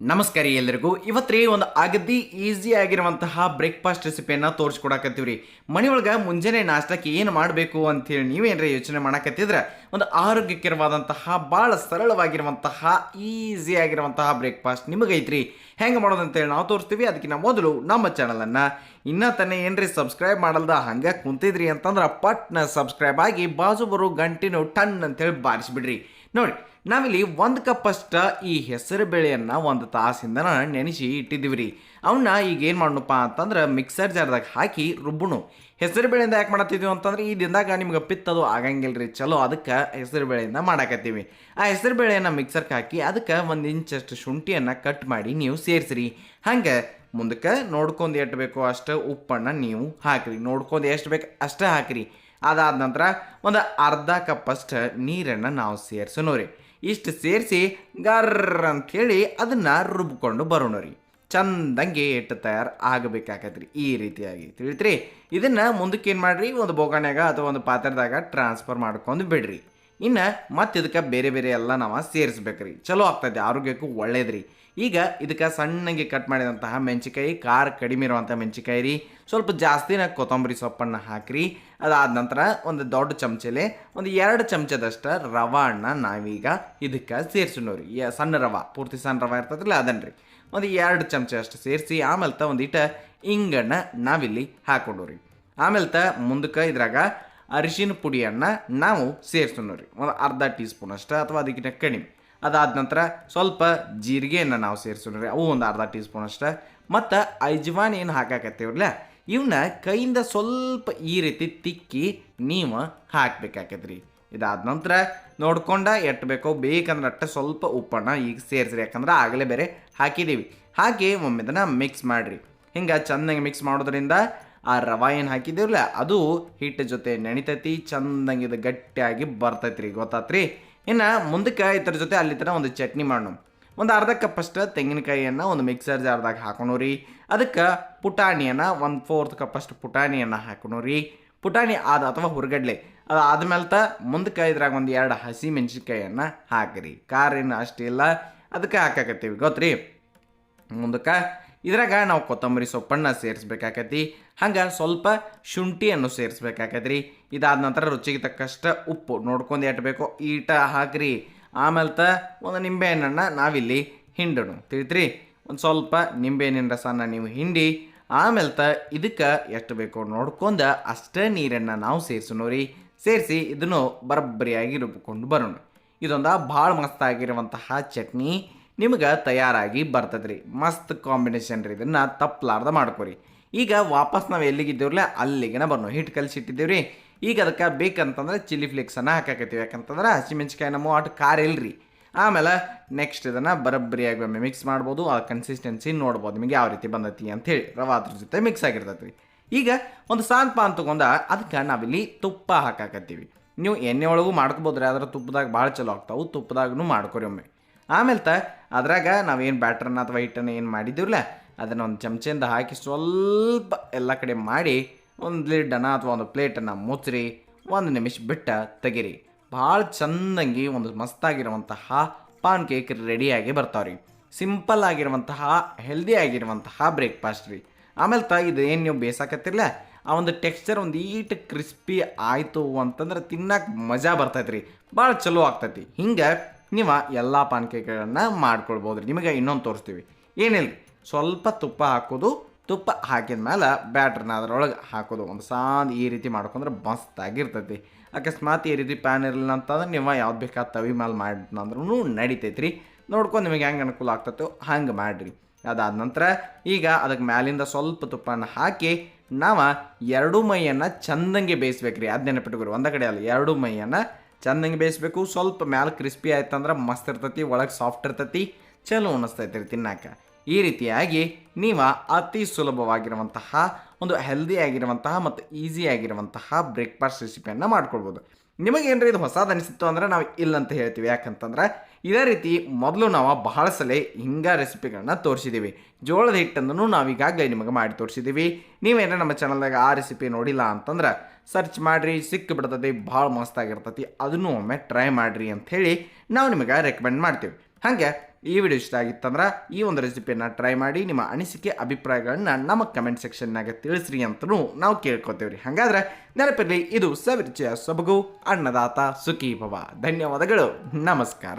ನಮಸ್ಕಾರ ಎಲ್ಲರಿಗೂ. ಇವತ್ತು ಒಂದು ಅಗದಿ ಈಸಿ ಆಗಿರುವಂತಹ ಬ್ರೇಕ್ಫಾಸ್ಟ್ ರೆಸಿಪಿಯನ್ನು ತೋರಿಸ್ಕೊಡಕತ್ತೀವಿ ರೀ ಮನೆಯೊಳಗೆ ಮುಂಜಾನೆ ನಾಷ್ಟಕ್ಕೆ ಏನು ಮಾಡಬೇಕು ಅಂತೇಳಿ ನೀವೇನರ ಯೋಚನೆ ಮಾಡಕತ್ತಿದ್ರೆ? ಒಂದು ಆರೋಗ್ಯಕರವಾದಂತಹ ಭಾಳ ಸರಳವಾಗಿರುವಂತಹ ಈಸಿ ಆಗಿರುವಂತಹ ಬ್ರೇಕ್ಫಾಸ್ಟ್ ನಿಮಗೈತ್ರಿ ಹೆಂಗೆ ಮಾಡೋದು ಅಂತೇಳಿ ನಾವು ತೋರಿಸ್ತೀವಿ. ಅದಕ್ಕಿಂತ ಮೊದಲು ನಮ್ಮ ಚಾನಲನ್ನು ಇನ್ನೂ ತಾನೇ ಏನ್ರಿ ಸಬ್ಸ್ಕ್ರೈಬ್ ಮಾಡಲ್ದ ಹಂಗೆ ಕುಂತಿದ್ರಿ ಅಂತಂದ್ರೆ ಪಟ್ನ ಸಬ್ಸ್ಕ್ರೈಬ್ ಆಗಿ ಬಾಜು ಬರೋ ಗಂಟಿನೂ ಟನ್ ಅಂತೇಳಿ ಬಾರಿಸ್ಬಿಡ್ರಿ. ನೋಡಿ, ನಾವಿಲ್ಲಿ ಒಂದು ಕಪ್ ಅಷ್ಟ ಈ ಹೆಸರು ಬೇಳೆಯನ್ನು ಒಂದು ತಾಸಿಂದ ನೆನೆಸಿ ಇಟ್ಟಿದ್ದೀವಿ ರೀ. ಅವನ್ನ ಈಗ ಏನು ಮಾಡೋಣಪ್ಪ ಅಂತಂದ್ರೆ ಮಿಕ್ಸರ್ ಜಾರ್ದಾಗ ಹಾಕಿ ರುಬ್ಬುಣು. ಹೆಸರು ಬೇಳೆಯಿಂದ ಯಾಕೆ ಮಾಡತ್ತಿದ್ವಿ ಅಂತಂದ್ರೆ ಈ ದಿನದಾಗ ನಿಮ್ಗೆ ಪಿತ್ತದು ಆಗಂಗಿಲ್ಲ ರೀ ಚಲೋ ಅದಕ್ಕೆ ಹೆಸರು ಬೇಳೆಯಿಂದ ಮಾಡಾಕತ್ತೀವಿ. ಆ ಹೆಸರು ಬೇಳೆಯನ್ನು ಮಿಕ್ಸರ್ಗೆ ಹಾಕಿ ಅದಕ್ಕೆ ಒಂದು ಇಂಚಷ್ಟು ಶುಂಠಿಯನ್ನು ಕಟ್ ಮಾಡಿ ನೀವು ಸೇರಿಸ್ರಿ. ಹಂಗೆ ಮುಂದಕ್ಕೆ ನೋಡ್ಕೊಂಡು ಎಷ್ಟು ಬೇಕೋ ಅಷ್ಟು ಉಪ್ಪನ್ನು ನೀವು ಹಾಕಿರಿ. ನೋಡ್ಕೊಂಡು ಎಷ್ಟು ಬೇಕು ಅಷ್ಟೇ ಹಾಕಿರಿ. ಅದಾದ ನಂತರ ಒಂದು ಅರ್ಧ ಕಪ್ಪಷ್ಟು ನೀರನ್ನು ನಾವು ಸೇರಿಸೋಣ ರೀ. ಇಷ್ಟು ಸೇರಿಸಿ ಗರ್ರ ಅಂಥೇಳಿ ಅದನ್ನು ರುಬ್ಕೊಂಡು ಬರೋಣ ರೀ. ಚಂದಂಗೆ ಇಟ್ಟು ತಯಾರು ಆಗಬೇಕಾಗತ್ರಿ ಈ ರೀತಿಯಾಗಿ ತಿಳಿತ್ರಿ. ಇದನ್ನು ಮುಂದಕ್ಕೆ ಏನು ಮಾಡಿರಿ? ಒಂದು ಬೋಗಾಣ್ಯಾಗ ಅಥವಾ ಒಂದು ಪಾತ್ರದಾಗ ಟ್ರಾನ್ಸ್ಫರ್ ಮಾಡ್ಕೊಂಡು ಬಿಡ್ರಿ. ಇನ್ನು ಮತ್ತೆ ಇದಕ್ಕೆ ಬೇರೆ ಬೇರೆ ಎಲ್ಲ ನಾವು ಸೇರಿಸ್ಬೇಕ್ರಿ. ಚಲೋ ಆಗ್ತದೆ ಆರೋಗ್ಯಕ್ಕೂ ಒಳ್ಳೇದ್ರಿ. ಈಗ ಇದಕ್ಕೆ ಸಣ್ಣಗೆ ಕಟ್ ಮಾಡಿದಂತಹ ಮೆಣಸಿಕಾಯಿ ಖಾರ ಕಡಿಮೆ ಇರುವಂಥ ಮೆಣಸಿಕಾಯಿ ರೀ. ಸ್ವಲ್ಪ ಜಾಸ್ತಿನ ಕೊತ್ತಂಬರಿ ಸೊಪ್ಪನ್ನು ಹಾಕಿರಿ. ಅದಾದ ನಂತರ ಒಂದು ದೊಡ್ಡ ಚಮಚಲೆ, ಒಂದು ಎರಡು ಚಮಚದಷ್ಟು ರವಾನ ನಾವೀಗ ಇದಕ್ಕೆ ಸೇರಿಸೋಣ ರೀ ಯ- ಸಣ್ಣ ರವ, ಪೂರ್ತಿ ಸಣ್ಣ ರವ ಇರ್ತದಲ್ಲ ಅದನ್ನ ರೀ ಒಂದು ಎರಡು ಚಮಚ ಅಷ್ಟು ಸೇರಿಸಿ ಆಮೇಲೆ ತ ಒಂದಿಟ್ಟು ಇಂಗನ್ನು ನಾವಿಲ್ಲಿ ಹಾಕೊಂಡು ರೀ ಆಮೇಲೆ ತ ಮುಂದಕ್ಕೆ ಇದ್ರಾಗ ಅರಿಶಿನ ಪುಡಿಯನ್ನು ನಾವು ಸೇರಿಸೋಣ ರೀ. ಒಂದು ಅರ್ಧ ಟೀ ಸ್ಪೂನ್ ಅಷ್ಟು ಅಥವಾ ಅದಕ್ಕಿಂತ ಕಡಿಮೆ. ಅದಾದ ನಂತರ ಸ್ವಲ್ಪ ಜೀರಿಗೆಯನ್ನು ನಾವು ಸೇರಿಸೋಣ ರೀ. ಅವು ಒಂದು ಅರ್ಧ ಟೀ ಸ್ಪೂನ್ ಅಷ್ಟು. ಮತ್ತು ಐಜ್ವಾನ್ ಏನು ಹಾಕಾಕತ್ತೀವ್ರಲ್ಲ ಇವನ್ನ ಕೈಯಿಂದ ಸ್ವಲ್ಪ ಈ ರೀತಿ ತಿಕ್ಕಿ ನೀವು ಹಾಕಬೇಕಾಕೈತ್ರಿ. ಇದಾದ ನಂತರ ನೋಡ್ಕೊಂಡ ಎಟ್ಟು ಬೇಕೋ ಬೇಕಂದ್ರೆ ಅಟ್ಟ ಸ್ವಲ್ಪ ಉಪ್ಪನ್ನು ಈಗ ಸೇರಿಸ್ರಿ. ಯಾಕಂದ್ರೆ ಆಗಲೇ ಬೇರೆ ಹಾಕಿದ್ದೀವಿ ಹಾಕಿ ಒಮ್ಮೆದನ್ನು ಮಿಕ್ಸ್ ಮಾಡಿರಿ. ಹಿಂಗೆ ಚೆನ್ನಾಗಿ ಮಿಕ್ಸ್ ಮಾಡೋದ್ರಿಂದ ಆ ರವಾ ಏನು ಹಾಕಿದ್ದೇವಲ್ಲ ಅದು ಹಿಟ್ಟು ಜೊತೆ ನೆನಿತೈತಿ ಚಂದಂಗೆ ಇದು ಗಟ್ಟಿಯಾಗಿ ಬರ್ತೈತ್ರಿ, ಗೊತ್ತಾತ್ರಿ? ಇನ್ನು ಮುಂದಕ್ಕೆ ಇದ್ರ ಜೊತೆ ಅಲ್ಲಿ ಥರ ಒಂದು ಚಟ್ನಿ ಮಾಡೋಣ. ಒಂದು ಅರ್ಧ ಕಪ್ಪಷ್ಟು ತೆಂಗಿನಕಾಯಿಯನ್ನು ಒಂದು ಮಿಕ್ಸರ್ ಜಾರ್ದಾಗ ಹಾಕೋಣ ರೀ ಅದಕ್ಕೆ ಪುಟಾಣಿಯನ್ನು ಒಂದು ಫೋರ್ತ್ ಕಪ್ಪಷ್ಟು ಪುಟಾಣಿಯನ್ನು ಹಾಕೋಣ ರೀ ಪುಟಾಣಿ ಆದ ಅಥವಾ ಹುರ್ಗಡ್ಲೆ, ಅದು ಆದ್ಮೇಲೆ ತ ಮುಂದಕ್ಕೆ ಇದ್ರಾಗ ಒಂದು ಎರಡು ಹಸಿ ಮೆಣಸಿನ್ಕಾಯಿಯನ್ನು ಹಾಕಿರಿ. ಖಾರ ಏನು ಅಷ್ಟಿಲ್ಲ ಅದಕ್ಕೆ ಹಾಕಾಕತ್ತೀವಿ, ಗೊತ್ತ್ರಿ? ಮುಂದಕ್ಕೆ ಇದ್ರಾಗ ನಾವು ಕೊತ್ತಂಬರಿ ಸೊಪ್ಪನ್ನು ಸೇರಿಸ್ಬೇಕಾಕೈತಿ ಹಂಗೆ ಸ್ವಲ್ಪ ಶುಂಠಿಯನ್ನು ಸೇರಿಸ್ಬೇಕಾಕತ್ರಿ. ಇದಾದ ನಂತರ ರುಚಿಗೆ ತಕ್ಕಷ್ಟು ಉಪ್ಪು ನೋಡ್ಕೊಂಡು ಎಷ್ಟು ಬೇಕೋ ಈಟ ಹಾಕ್ರಿ. ಆಮೇಲೆ ತ ಒಂದು ನಿಂಬೆಹಣ್ಣನ್ನು ನಾವಿಲ್ಲಿ ಹಿಂಡೋಣ. ತಿಳಿತ್ರಿ? ಒಂದು ಸ್ವಲ್ಪ ನಿಂಬೆಹಣ್ಣಿನ ರಸನ ನೀವು ಹಿಂಡಿ ಆಮೇಲೆ ತ ಇದಕ್ಕೆ ಎಷ್ಟು ಬೇಕೋ ನೋಡ್ಕೊಂಡು ಅಷ್ಟೇ ನೀರನ್ನು ನಾವು ಸೇರಿಸೋಣ ರೀ ಸೇರಿಸಿ ಇದನ್ನು ಬರಬ್ಬರಿಯಾಗಿ ರುಬ್ಬಿಕೊಂಡು ಬರೋಣ. ಇದೊಂದು ಭಾಳ ಮಸ್ತ್ ಆಗಿರುವಂತಹ ಚಟ್ನಿ. ನಿಮ್ಗೆ ತಯಾರಾಗಿ ಬರ್ತದೆ ರೀ ಮಸ್ತ್ ಕಾಂಬಿನೇಷನ್ ರೀ ಇದನ್ನು ತಪ್ಪಲಾರ್ದ ಮಾಡ್ಕೊರಿ. ಈಗ ವಾಪಸ್ ನಾವು ಎಲ್ಲಿಗಿದ್ದೇವ್ರಲ್ಲ, ಅಲ್ಲಿಗೆನ ಬರ್ನೋ ಹಿಟ್ಟು ಕಲಿಸಿಟ್ಟಿದ್ದೀವಿ ರೀ ಈಗ ಅದಕ್ಕೆ ಬೇಕಂತಂದ್ರೆ ಚಿಲ್ಲಿ ಫ್ಲೇಕ್ಸನ್ನು ಹಾಕಾಕತ್ತೀವಿ. ಯಾಕಂತಂದ್ರೆ ಹಸಿಮೆಣ್ಸಿಕಾಯಿ ನಮ್ಮ ಅಟ್ ಖಾರ ಇಲ್ರಿ. ಆಮೇಲೆ ನೆಕ್ಸ್ಟ್ ಇದನ್ನು ಬರಬ್ಬರಿಯಾಗಿ ಒಮ್ಮೆ ಮಿಕ್ಸ್ ಮಾಡ್ಬೋದು. ಆ ಕನ್ಸಿಸ್ಟೆನ್ಸಿ ನೋಡ್ಬೋದು ನಿಮಗೆ ಯಾವ ರೀತಿ ಬಂದೈತಿ ಅಂಥೇಳಿ ರವಾ ಅದ್ರ ಜೊತೆ ಮಿಕ್ಸ್ ಆಗಿರ್ತೈತಿ ಈಗ ಒಂದು ಸಾನ್ ಪಾನ್ ತೊಗೊಂಡ ಅದಕ್ಕೆ ನಾವಿಲ್ಲಿ ತುಪ್ಪ ಹಾಕಾಕತ್ತೀವಿ. ನೀವು ಎಣ್ಣೆ ಒಳಗೂ ಮಾಡ್ಕೋಬೋದ್ರಿ ಅದರ ತುಪ್ಪದಾಗ ಭಾಳ ಚಲೋ ಆಗ್ತಾವೆ. ತುಪ್ಪದಾಗೂ ಮಾಡ್ಕೊರಿ ಒಮ್ಮೆ. ಆಮೇಲೆ ತ, ಅದ್ರಾಗ ನಾವೇನು ಬ್ಯಾಟ್ರನ್ನ ಅಥವಾ ಹಿಟ್ಟನ್ನು ಏನು ಮಾಡಿದ್ದೀವಲ್ಲ ಅದನ್ನು ಒಂದು ಚಮಚೆಯಿಂದ ಹಾಕಿ ಸ್ವಲ್ಪ ಎಲ್ಲ ಕಡೆ ಮಾಡಿ, ಒಂದು ಲಿಡ್ಡನ್ನು ಅಥವಾ ಒಂದು ಪ್ಲೇಟನ್ನು ಮುಚ್ಚಿರಿ ಒಂದು ನಿಮಿಷ ಬಿಟ್ಟ ತೆಗಿರಿ. ಭಾಳ ಚಂದಂಗಿ ಒಂದು ಮಸ್ತಾಗಿರುವಂತಹ ಪಾನ್ ಕೇಕ್ ರೆಡಿಯಾಗಿ ಬರ್ತಾವ್ರಿ. ಸಿಂಪಲ್ ಆಗಿರುವಂತಹ, ಹೆಲ್ದಿ ಆಗಿರುವಂತಹ ಬ್ರೇಕ್ಫಾಸ್ಟ್ ರೀ. ಆಮೇಲೆ ತ ಇದು ಏನು ನೀವು ಬೇಸಾಕತ್ತಿರಲ್ಲ ಆ ಒಂದು ಟೆಕ್ಸ್ಚರ್ ಒಂದು ಈಟ್ ಕ್ರಿಸ್ಪಿ ಆಯಿತು ಅಂತಂದ್ರೆ ತಿನ್ನಕ್ಕೆ ಮಜಾ ಬರ್ತೈತೆ ರೀ ಭಾಳ ಚಲೋ ಆಗ್ತೈತಿ. ಹಿಂಗೆ ನೀವು ಎಲ್ಲ ಪಾನ್ ಕೇಕ್ಗಳನ್ನು ಮಾಡ್ಕೊಳ್ಬೋದು ರೀ ನಿಮಗೆ ಇನ್ನೊಂದು ತೋರಿಸ್ತೀವಿ. ಏನಿಲ್ಲ ಸ್ವಲ್ಪ ತುಪ್ಪ ಹಾಕೋದು, ತುಪ್ಪ ಹಾಕಿದ ಮೇಲೆ ಬ್ಯಾಟ್ರನ್ನ ಅದರೊಳಗೆ ಹಾಕೋದು. ಒಂದು ಸಾಂದ್ ಈ ರೀತಿ ಮಾಡ್ಕೊಂಡ್ರೆ ಮಸ್ತಾಗಿರ್ತೈತಿ. ಅಕಸ್ಮಾತ್ ಈ ರೀತಿ ಪ್ಯಾನ್ ಇರಲಿಲ್ಲ ಅಂತಂದ್ರೆ ನೀವು ಯಾವ್ದು ಬೇಕಾದ ತವಿ ಮೇಲೆ ಮಾಡಿದ್ನಂದ್ರೂ ನಡಿತೈತಿ ರೀ ನೋಡ್ಕೊಂಡು ನಿಮಗೆ ಹೆಂಗೆ ಅನುಕೂಲ ಆಗ್ತೈತೋ ಹಂಗೆ ಮಾಡಿರಿ. ಅದಾದ ನಂತರ ಈಗ ಅದಕ್ಕೆ ಮ್ಯಾಲಿಂದ ಸ್ವಲ್ಪ ತುಪ್ಪನ ಹಾಕಿ ನಾವು ಎರಡು ಮೈಯನ್ನು ಚಂದಂಗೆ ಬೇಯಿಸ್ಬೇಕು ರೀ ಅದು ನೆನಪಿಟ್ಕೊರಿ. ಒಂದು ಕಡೆ ಅಲ್ಲ, ಎರಡು ಮೈಯನ್ನು ಚಂದಂಗೆ ಬೇಯಿಸ್ಬೇಕು. ಸ್ವಲ್ಪ ಮ್ಯಾಲೆ ಕ್ರಿಸ್ಪಿ ಆಯ್ತಂದ್ರೆ ಮಸ್ತ್ ಇರ್ತೈತಿ, ಒಳಗೆ ಸಾಫ್ಟ್ ಇರ್ತೈತಿ, ಚಲೋ ಅನ್ನಿಸ್ತೈತಿ ತಿನ್ನಾಕ. ಈ ರೀತಿಯಾಗಿ ನೀವು ಅತಿ ಸುಲಭವಾಗಿರುವಂತಹ, ಒಂದು ಹೆಲ್ದಿ ಆಗಿರುವಂತಹ ಮತ್ತು ಈಸಿ ಆಗಿರುವಂತಹ ಬ್ರೇಕ್ಫಾಸ್ಟ್ ರೆಸಿಪಿಯನ್ನು ಮಾಡ್ಕೊಳ್ಬೋದು. ನಿಮಗೇನ್ರಿ ಇದು ಹೊಸದು ಅನಿಸಿತ್ತು ಅಂದ್ರೆ ನಾವು ಇಲ್ಲ ಅಂತ ಹೇಳ್ತೀವಿ. ಯಾಕಂತಂದ್ರೆ ಇದೇ ರೀತಿ ಮೊದಲು ನಾವು ಬಹಳ ಸಲ ಹಿಂಗ ರೆಸಿಪಿಗಳನ್ನ ತೋರಿಸಿದ್ದೀವಿ ಜೋಳದ ಹಿಟ್ಟನ್ನು ನಾವು ಈಗಾಗಲೇ ನಿಮಗೆ ಮಾಡಿ ತೋರಿಸಿದ್ದೀವಿ ನೀವೇನೋ ನಮ್ಮ ಚಾನಲ್ದಾಗ ಆ ರೆಸಿಪಿ ನೋಡಿಲ್ಲ ಅಂತಂದ್ರೆ ಸರ್ಚ್ ಮಾಡಿರಿ ಸಿಕ್ಕಿ ಬಿಡ್ತದೆ ಭಾಳ ಮಸ್ತಾಗಿರ್ತೈತಿ. ಅದನ್ನು ಒಮ್ಮೆ ಟ್ರೈ ಮಾಡಿರಿ ಅಂಥೇಳಿ ನಾವು ನಿಮಗೆ ರೆಕಮೆಂಡ್ ಮಾಡ್ತೀವಿ. ಹಾಗೆ ಈ ವಿಡಿಯೋ ಇಷ್ಟ ಆಗಿತ್ತಂದ್ರೆ ಈ ಒಂದು ರೆಸಿಪಿಯನ್ನು ಟ್ರೈ ಮಾಡಿ ನಿಮ್ಮ ಅನಿಸಿಕೆ, ಅಭಿಪ್ರಾಯಗಳನ್ನ ನಮ್ಮ ಕಮೆಂಟ್ ಸೆಕ್ಷನ್ನಾಗ ತಿಳಿಸ್ರಿ ಅಂತಲೂ ನಾವು ಕೇಳ್ಕೊತೇವ್ರಿ. ಹಾಗಾದ್ರೆ ನೆನಪಿರಲಿ, ಇದು ಸವಿರುಚಿಯ ಸೊಬಗು, ಅನ್ನದಾತ ಸುಖಿ ಭವ ಧನ್ಯವಾದಗಳು. ನಮಸ್ಕಾರ.